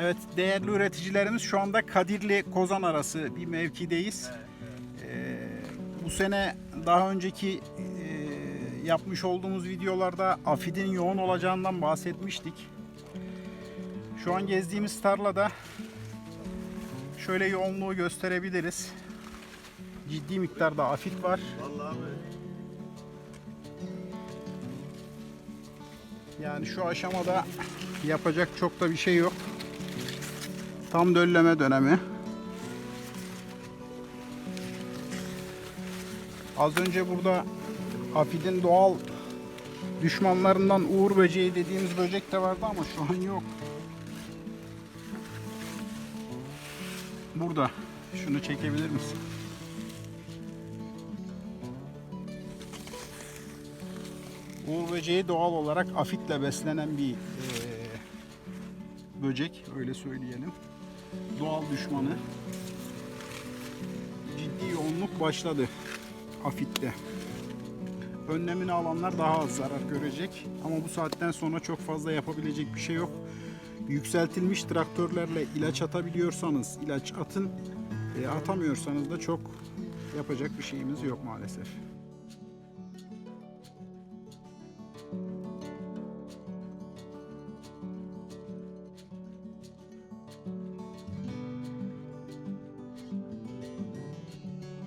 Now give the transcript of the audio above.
Evet değerli üreticilerimiz şu anda Kadirli Kozan arası bir mevkideyiz. Ee, bu sene daha önceki e, yapmış olduğumuz videolarda afidin yoğun olacağından bahsetmiştik. Şu an gezdiğimiz tarlada şöyle yoğunluğu gösterebiliriz. Ciddi miktarda afit var. Vallahi. Yani şu aşamada yapacak çok da bir şey yok. Tam dölleme dönemi. Az önce burada afidin doğal düşmanlarından uğur böceği dediğimiz böcek de vardı ama şu an yok. Burada. Şunu çekebilir misin? Uğur böceği doğal olarak afitle beslenen bir eee, böcek öyle söyleyelim. Doğal düşmanı. Ciddi yoğunluk başladı afitte. Önlemini alanlar daha az zarar görecek ama bu saatten sonra çok fazla yapabilecek bir şey yok. Yükseltilmiş traktörlerle ilaç atabiliyorsanız ilaç atın, e, atamıyorsanız da çok yapacak bir şeyimiz yok maalesef.